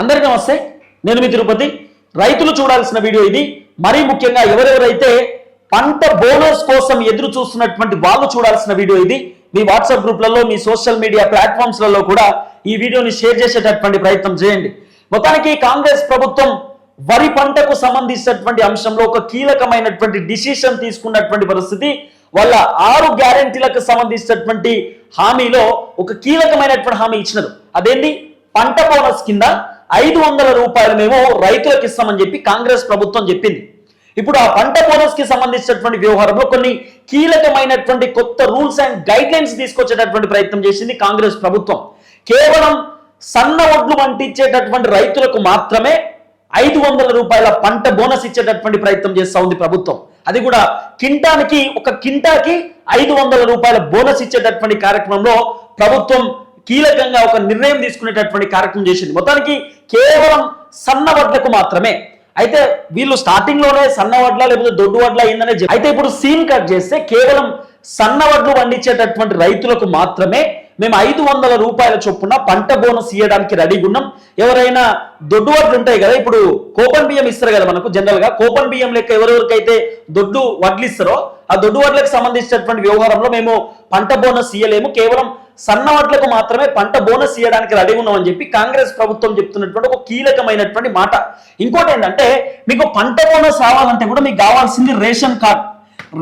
అందరికీ నమస్తే. నేను మీ తిరుపతి. రైతులు చూడాల్సిన వీడియో ఇది. మరీ ముఖ్యంగా ఎవరెవరైతే పంట బోనస్ కోసం ఎదురు చూస్తున్నటువంటి వాళ్ళు చూడాల్సిన వీడియో ఇది. మీ వాట్సాప్ గ్రూప్లలో మీ సోషల్ మీడియా ప్లాట్ఫామ్స్లలో కూడా ఈ వీడియోని షేర్ చేసేటటువంటి ప్రయత్నం చేయండి. మొత్తానికి కాంగ్రెస్ ప్రభుత్వం వరి పంటకు సంబంధించినటువంటి అంశంలో ఒక కీలకమైనటువంటి డిసిషన్ తీసుకున్నటువంటి పరిస్థితి. వాళ్ళ ఆరు గ్యారెంటీలకు సంబంధించినటువంటి హామీలో ఒక కీలకమైనటువంటి హామీ ఇచ్చినారు. అదేంటి? పంట బోనస్ కింద ఐదు వందల రూపాయలు మేము రైతులకు ఇస్తామని చెప్పి కాంగ్రెస్ ప్రభుత్వం చెప్పింది. ఇప్పుడు ఆ పంట బోనస్కి సంబంధించినటువంటి వ్యవహారంలో కొన్ని కీలకమైనటువంటి కొత్త రూల్స్ అండ్ గైడ్ లైన్స్ తీసుకొచ్చేటటువంటి ప్రయత్నం చేసింది కాంగ్రెస్ ప్రభుత్వం. కేవలం సన్న ఒడ్లు పంటించేటటువంటి రైతులకు మాత్రమే ఐదు వందల రూపాయల పంట బోనస్ ఇచ్చేటటువంటి ప్రయత్నం చేస్తూ ఉంది ప్రభుత్వం. అది కూడా కింటానికి ఒక కింటాకి ఐదు వందల రూపాయల బోనస్ ఇచ్చేటటువంటి కార్యక్రమంలో ప్రభుత్వం కీలకంగా ఒక నిర్ణయం తీసుకునేటటువంటి కార్యక్రమం చేసింది. మొత్తానికి కేవలం సన్నవడ్లకు మాత్రమే. అయితే వీళ్ళు స్టార్టింగ్లోనే సన్నవడ్ల లేకపోతే దొడ్డు వడ్ల అయిందనే అయితే ఇప్పుడు సీన్ కట్ చేస్తే కేవలం సన్న వడ్లు పండించేటటువంటి రైతులకు మాత్రమే మేము ఐదు వందల రూపాయల చొప్పున పంట బోనస్ ఇవ్వడానికి రెడీగా ఉన్నాం ఎవరైనా దొడ్డు వడ్లు ఉంటాయి కదా ఇప్పుడు కోపన్ బియ్యం ఇస్తారు కదా మనకు జనరల్గా. కోపన్ బియ్యం లెక్క ఎవరెవరికైతే దొడ్డు వడ్లు ఇస్తారో ఆ దొడ్డు వడ్లకు సంబంధించినటువంటి వ్యవహారంలో మేము పంట బోనస్ ఇయ్యలేము. కేవలం సన్న వడ్లకు మాత్రమే పంట బోనస్ ఇవ్వడానికి రెడీ ఉన్నామని చెప్పి కాంగ్రెస్ ప్రభుత్వం చెప్తున్నటువంటి ఒక కీలకమైనటువంటి మాట. ఇంకోటి ఏంటంటే మీకు పంట బోనస్ రావాలంటే కూడా మీకు కావాల్సింది రేషన్ కార్డ్.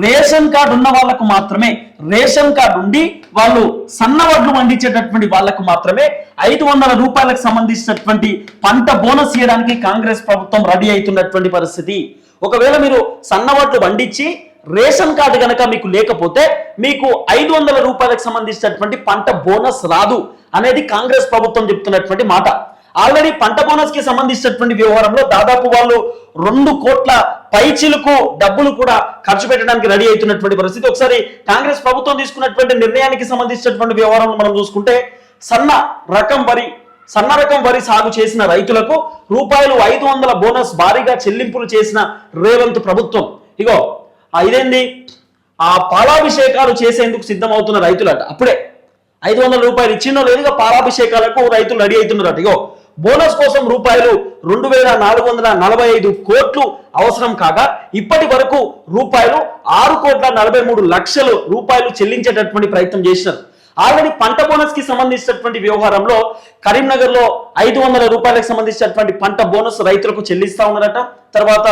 రేషన్ కార్డు ఉన్న వాళ్ళకు మాత్రమే రేషన్ కార్డు ఉండి వాళ్ళు సన్న వడ్లు పండించేటటువంటి వాళ్ళకు మాత్రమే ఐదు వందల రూపాయలకు సంబంధించినటువంటి పంట బోనస్ ఇవ్వడానికి కాంగ్రెస్ ప్రభుత్వం రెడీ అవుతున్నటువంటి పరిస్థితి. ఒకవేళ మీరు సన్న వడ్లు పండించి రేషన్ కార్డు కనుక మీకు లేకపోతే మీకు ఐదు వందల రూపాయలకు సంబంధించినటువంటి పంట బోనస్ రాదు అనేది కాంగ్రెస్ ప్రభుత్వం చెప్తున్నటువంటి మాట. ఆల్రెడీ పంట బోనస్కి సంబంధించినటువంటి వ్యవహారంలో దాదాపు వాళ్ళు రెండు కోట్ల పైచిలకు డబ్బులు కూడా ఖర్చు పెట్టడానికి రెడీ అవుతున్నటువంటి పరిస్థితి. ఒకసారి కాంగ్రెస్ ప్రభుత్వం తీసుకున్నటువంటి నిర్ణయానికి సంబంధించినటువంటి వ్యవహారంలో మనం చూసుకుంటే సన్న రకం వరి సన్న రకం వరి సాగు చేసిన రైతులకు రూపాయలు ఐదు వందల బోనస్ భారీగా చెల్లింపులు చేసిన రేవంత్ ప్రభుత్వం. ఇగో ఇదేంది? ఆ పాలాభిషేకాలు చేసేందుకు సిద్ధమవుతున్న రైతులట. అప్పుడే ఐదు వందల రూపాయలు ఇచ్చినో లేదుగా పాలాభిషేకాలకు రైతులు రెడీ అవుతున్నారట. ఇగో బోనస్ కోసం రూపాయలు రెండు వేల నాలుగు వందల నలభై ఐదు కోట్లు అవసరం కాగా ఇప్పటి వరకు రూపాయలు ఆరు కోట్ల నలభై మూడు లక్షలు రూపాయలు చెల్లించేటటువంటి ప్రయత్నం చేసినారు. ఆల్రెడీ పంట బోనస్కి సంబంధించినటువంటి వ్యవహారంలో కరీంనగర్లో ఐదు వందల రూపాయలకు సంబంధించినటువంటి పంట బోనస్ రైతులకు చెల్లిస్తా ఉన్నారట. తర్వాత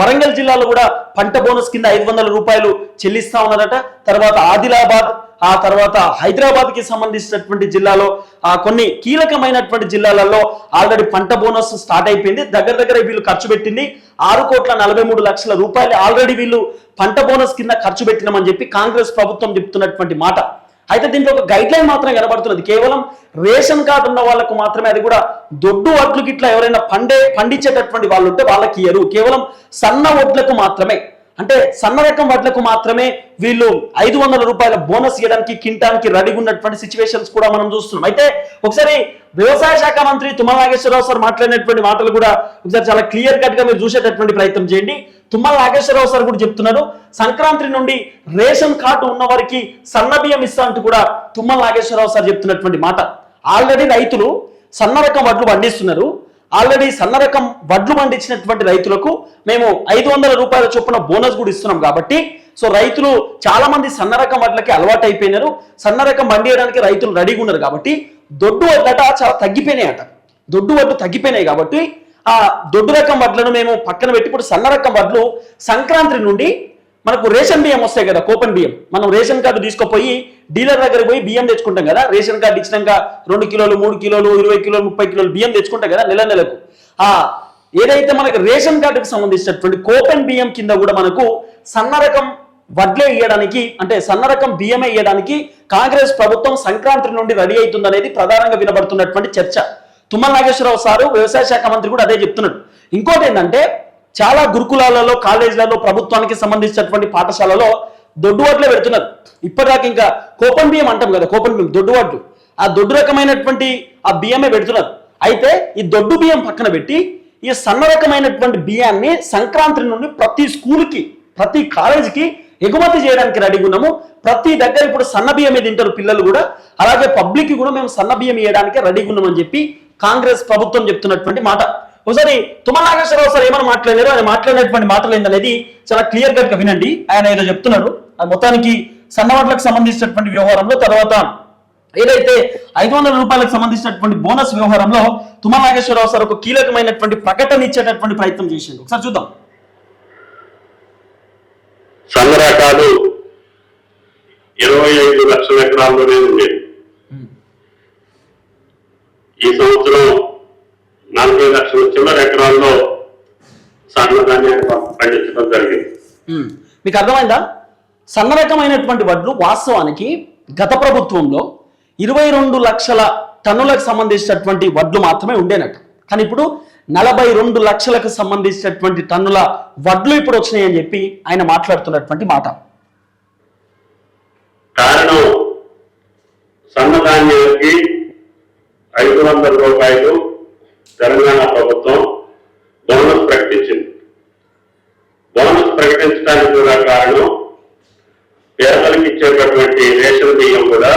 వరంగల్ జిల్లాలో కూడా పంట బోనస్ కింద ఐదు వందల రూపాయలు చెల్లిస్తా ఉన్నారట. తర్వాత ఆదిలాబాద్ ఆ తర్వాత హైదరాబాద్కి సంబంధించినటువంటి జిల్లాలో ఆ కొన్ని కీలకమైనటువంటి జిల్లాలలో ఆల్రెడీ పంట బోనస్ స్టార్ట్ అయిపోయింది. దగ్గర దగ్గర వీళ్ళు ఖర్చు పెట్టింది ఆరు కోట్ల నలభై మూడు లక్షల రూపాయలు. ఆల్రెడీ వీళ్ళు పంట బోనస్ కింద ఖర్చు పెట్టినామని చెప్పి కాంగ్రెస్ ప్రభుత్వం చెప్తున్నటువంటి మాట. అయితే దీంట్లో ఒక గైడ్ లైన్ మాత్రం కనబడుతున్నది. కేవలం రేషన్ కార్డు ఉన్న వాళ్ళకు మాత్రమే అది కూడా దొడ్డు వడ్లు గిట్లా ఎవరైనా పండే పండించేటటువంటి వాళ్ళు ఉంటే వాళ్ళకి ఇయ్యరు. కేవలం సన్న వడ్లకు మాత్రమే. అంటే సన్న రకం వడ్లకు మాత్రమే వీళ్ళు ఐదు వందల రూపాయల బోనస్ ఇవ్వడానికి కింటానికి రెడీగా ఉన్నటువంటి సిచ్యువేషన్స్ కూడా మనం చూస్తున్నాం. అయితే ఒకసారి వ్యవసాయ శాఖ మంత్రి తుమ్మల నాగేశ్వరరావు సార్ మాట్లాడినటువంటి మాటలు కూడా ఒకసారి చాలా క్లియర్ కట్గా మీరు చూసేటటువంటి ప్రయత్నం చేయండి. తుమ్మల నాగేశ్వరరావు సార్ కూడా చెప్తున్నారు సంక్రాంతి నుండి రేషన్ కార్డు ఉన్న వారికి సన్న బియ్యం ఇస్తా అంటూ కూడా తుమ్మల నాగేశ్వరరావు సార్ చెప్తున్నటువంటి మాట. ఆల్రెడీ రైతులు సన్న రకం వడ్లు పండిస్తున్నారు ఆల్రెడీ సన్నరకం వడ్లు పండించినటువంటి రైతులకు మేము ఐదు వందల రూపాయల చొప్పున బోనస్ కూడా ఇస్తున్నాం కాబట్టి సో రైతులు చాలా మంది సన్నరకం వడ్లకి అలవాటు అయిపోయినారు. సన్నరకం పండియడానికి రైతులు రెడీగా ఉన్నారు కాబట్టి దొడ్డు వడ్లట చాలా తగ్గిపోయినాయట. దొడ్డు వడ్లు తగ్గిపోయినాయి కాబట్టి ఆ దొడ్డు రకం వడ్లను మేము పక్కన పెట్టి ఇప్పుడు సన్న రకం వడ్లు సంక్రాంతి నుండి మనకు రేషన్ బియ్యం వస్తాయి కదా కూపన్ బియ్యం. మనం రేషన్ కార్డు తీసుకుపోయి డీలర్ దగ్గర పోయి బియ్యం తెచ్చుకుంటాం కదా రేషన్ కార్డు ఇచ్చినాక రెండు కిలోలు మూడు కిలోలు ఇరవై కిలోలు ముప్పై కిలోలు బియ్యం తెచ్చుకుంటాం కదా నెల నెలకు. ఆ ఏదైతే మనకు రేషన్ కార్డుకి సంబంధించినటువంటి కూపన్ బియ్యం కింద కూడా మనకు సన్న రకం వడ్లే ఇవ్వడానికి అంటే సన్న రకం బియ్యమే ఇవ్వడానికి కాంగ్రెస్ ప్రభుత్వం సంక్రాంతి నుండి రెడీ అవుతుందనేది ప్రధానంగా వినబడుతున్నటువంటి చర్చ. తుమ్మల నాగేశ్వరరావు సారు వ్యవసాయ శాఖ మంత్రి కూడా అదే చెప్తున్నాడు. ఇంకోటి ఏంటంటే చాలా గురుకులాలలో కాలేజీలలో ప్రభుత్వానికి సంబంధించినటువంటి పాఠశాలలో దొడ్డు వడ్లే పెడుతున్నారు. ఇప్పటిదాకా ఇంకా కోపన్ బియ్యం అంటాం కదా కోపన్ బియ్యం దొడ్డువాడ్లు ఆ దొడ్డు రకమైనటువంటి ఆ బియ్యమే పెడుతున్నారు. అయితే ఈ దొడ్డు బియ్యం పక్కన పెట్టి ఈ సన్న రకమైనటువంటి బియ్యాన్ని సంక్రాంతి నుండి ప్రతి స్కూల్కి ప్రతి కాలేజీకి ఎగుమతి చేయడానికి రెడీగా ఉన్నాము. ప్రతి దగ్గర ఇప్పుడు సన్న బియ్యమే తింటారు పిల్లలు కూడా. అలాగే పబ్లిక్ కూడా మేము సన్న బియ్యం ఇవ్వడానికి రెడీగా ఉన్నామని చెప్పి కాంగ్రెస్ ప్రభుత్వం చెప్తున్నటువంటి మాట. ఒకసారి తుమ్మల నాగేశ్వరరావు సార్ ఏమైనా మాట్లాడారు ఆయన మాట్లాడినటువంటి మాటలు ఏంటనేది చాలా క్లియర్ కట్గా వినండి. ఆయన ఏదో చెప్తున్నారు ఆ మొత్తానికి సన్నవాట్లకు సంబంధించినటువంటి వ్యవహారంలో తర్వాత ఏదైతే ఐదు వందల రూపాయలకు సంబంధించినటువంటి బోనస్ వ్యవహారంలో తుమ్మల నాగేశ్వరరావు సార్ ఒక కీలకమైనటువంటి ప్రకటన ఇచ్చేటటువంటి ప్రయత్నం చేసిండు. ఒకసారి చూద్దాం. సంగరాకాలు ఇరవై ఐదు లక్షల ఎకరాల్లోనే ఉండేది మీకు అర్థమైందా? సన్న రకమైనటువంటి వడ్లు వాస్తవానికి గత ప్రభుత్వంలో ఇరవై రెండు లక్షల టన్నులకు సంబంధించినటువంటి వడ్లు మాత్రమే ఉండేనట్టు కానీ ఇప్పుడు నలభై రెండు లక్షలకు సంబంధించినటువంటి టన్నుల వడ్లు ఇప్పుడు వచ్చినాయి అని చెప్పి ఆయన మాట్లాడుతున్నటువంటి మాట. కారణం సన్నధాన్యానికి ఐదు వందల రూపాయలు తెలంగాణ ప్రభుత్వం బోనస్ ప్రకటించింది. బోనస్ ప్రకటించడానికి కార్డు పేదలకు ఇచ్చేటటువంటి రేషన్ బియ్యం కూడా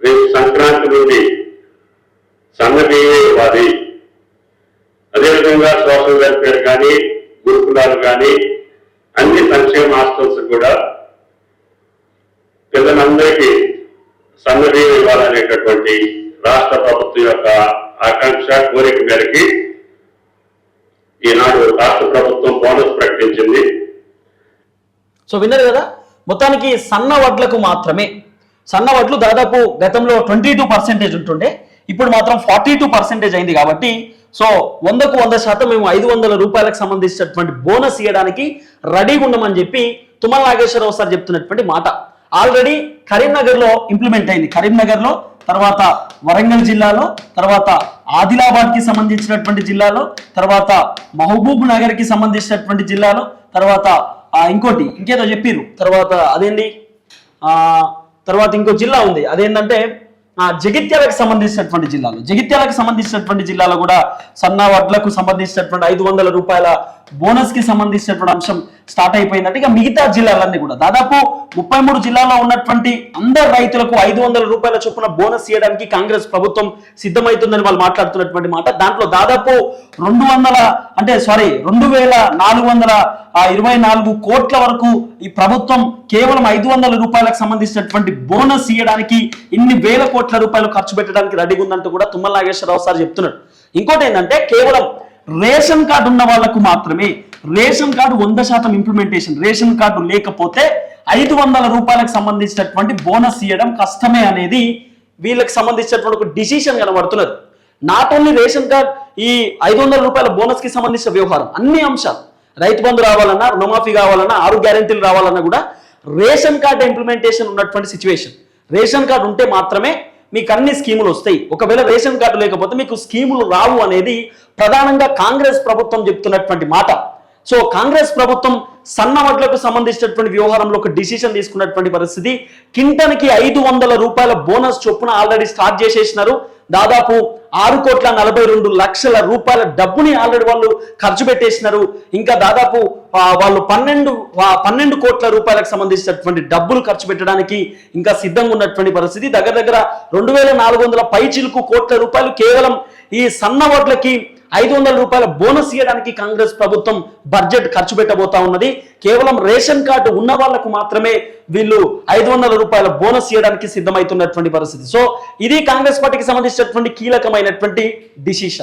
రేపు సంక్రాంతి నుండి సన్న బియ్యం ఇవ్వాలి అదేవిధంగా సోషల్ వెల్ఫేర్ కానీ గురుకులాలు కానీ అన్ని సంక్షేమ హాస్టల్స్ కూడా పిల్లలందరికీ సన్నబియ్యం ఇవ్వాలనేటటువంటి రాష్ట్ర ప్రభుత్వం యొక్క ఆకాంక్ష కోరిక మేరకి ఈనాడు రాష్ట్ర ప్రభుత్వం బోనస్ ప్రకటించింది. సో విన్నారు కదా మొత్తానికి సన్న వడ్లకు మాత్రమే. సన్న వడ్లు దాదాపు గతంలో ట్వంటీ టూ పర్సెంటేజ్ ఉంటుండే ఇప్పుడు మాత్రం ఫార్టీ టూ పర్సెంటేజ్ అయింది కాబట్టి సో వందకు వంద శాతం మేము ఐదు వందల రూపాయలకు సంబంధించినటువంటి బోనస్ ఇవ్వడానికి రెడీగా ఉన్నామని చెప్పి తుమ్మల నాగేశ్వరరావు సార్ చెప్తున్నటువంటి మాట. ఆల్రెడీ కరీంనగర్లో ఇంప్లిమెంట్ అయింది. కరీంనగర్లో తర్వాత వరంగల్ జిల్లాలో తర్వాత ఆదిలాబాద్కి సంబంధించినటువంటి జిల్లాలో తర్వాత మహబూబ్ నగర్కి సంబంధించినటువంటి జిల్లాలో తర్వాత ఇంకోటి ఇంకేదో చెప్పిర్రు. తర్వాత అదేంటి ఆ తర్వాత ఇంకో జిల్లా ఉంది. అదేంటంటే ఆ, జగిత్యాలకు సంబంధించినటువంటి జిల్లాలు. జగిత్యాలకు సంబంధించినటువంటి జిల్లాలో కూడా సన్న వడ్లకు సంబంధించినటువంటి ఐదు వందల రూపాయల బోనస్కి సంబంధించినటువంటి అంశం స్టార్ట్ అయిపోయిందంటే ఇక మిగతా జిల్లాలన్నీ కూడా. దాదాపు ముప్పై మూడు జిల్లాల్లో ఉన్నటువంటి అందరు రైతులకు ఐదు వందల రూపాయల చొప్పున బోనస్ ఇవ్వడానికి కాంగ్రెస్ ప్రభుత్వం సిద్ధమవుతుందని వాళ్ళు మాట్లాడుతున్నటువంటి మాట. దాంట్లో దాదాపు రెండు వందల అంటే సారీ రెండు వేల నాలుగు వందల ఇరవై నాలుగు కోట్ల వరకు ఈ ప్రభుత్వం కేవలం ఐదు వందల రూపాయలకు సంబంధించినటువంటి బోనస్ ఇవ్వడానికి ఇన్ని వేల కోట్ల రూపాయలు ఖర్చు పెట్టడానికి రెడీగా ఉందంటూ కూడా తుమ్మల నాగేశ్వరరావు సార్ చెప్తున్నాడు ఇంకోటి ఏంటంటే కేవలం రేషన్ కార్డు ఉన్న వాళ్ళకు మాత్రమే రేషన్ కార్డు వంద శాతం ఇంప్లిమెంటేషన్ రేషన్ కార్డు లేకపోతే ఐదు వందల రూపాయలకు సంబంధించినటువంటి బోనస్ ఇవ్వడం కష్టమే అనేది వీళ్ళకి సంబంధించినటువంటి ఒక డిసిషన్ కనబడుతున్నది. నాట్ ఓన్లీ రేషన్ కార్డ్ ఈ ఐదు వందల రూపాయల బోనస్కి సంబంధించిన వ్యవహారం అన్ని అంశాలు. రైతు బంధు రావాలన్నా రుణమాఫీ కావాలన్నా ఆరు గ్యారెంటీలు రావాలన్నా కూడా రేషన్ కార్డు ఇంప్లిమెంటేషన్ ఉన్నటువంటి సిచ్యువేషన్ రేషన్ కార్డు ఉంటే మాత్రమే మీకు అన్ని స్కీములు వస్తాయి. ఒకవేళ రేషన్ కార్డు లేకపోతే మీకు స్కీములు రావు అనేది ప్రధానంగా కాంగ్రెస్ ప్రభుత్వం చెప్తున్నటువంటి మాట. సో కాంగ్రెస్ ప్రభుత్వం సన్న వడ్లకు సంబంధించినటువంటి వ్యవహారంలో ఒక డిసిషన్ తీసుకున్నటువంటి పరిస్థితి. కింటన్కి ఐదు వందల రూపాయల బోనస్ చొప్పున ఆల్రెడీ స్టార్ట్ చేసేసినారు. దాదాపు ఆరు కోట్ల నలభై రెండు లక్షల రూపాయల డబ్బుని ఆల్రెడీ వాళ్ళు ఖర్చు పెట్టేసినారు. ఇంకా దాదాపు వాళ్ళు పన్నెండు పన్నెండు కోట్ల రూపాయలకు సంబంధించినటువంటి డబ్బులు ఖర్చు పెట్టడానికి ఇంకా సిద్ధంగా ఉన్నటువంటి పరిస్థితి. దగ్గర దగ్గర రెండు వేల నాలుగు వందల పై చిలుకు కోట్ల రూపాయలు కేవలం ఈ సన్న వడ్లకి ఐదు వందల రూపాయల బోనస్ ఇవ్వడానికి కాంగ్రెస్ ప్రభుత్వం బడ్జెట్ ఖర్చు పెట్టబోతా ఉన్నది. కేవలం రేషన్ కార్డు ఉన్న వాళ్ళకు మాత్రమే వీళ్ళు ఐదు వందల రూపాయల బోనస్ ఇవ్వడానికి సిద్ధమవుతున్నటువంటి పరిస్థితి. సో ఇది కాంగ్రెస్ పార్టీకి సంబంధించినటువంటి కీలకమైనటువంటి డిసిషన్.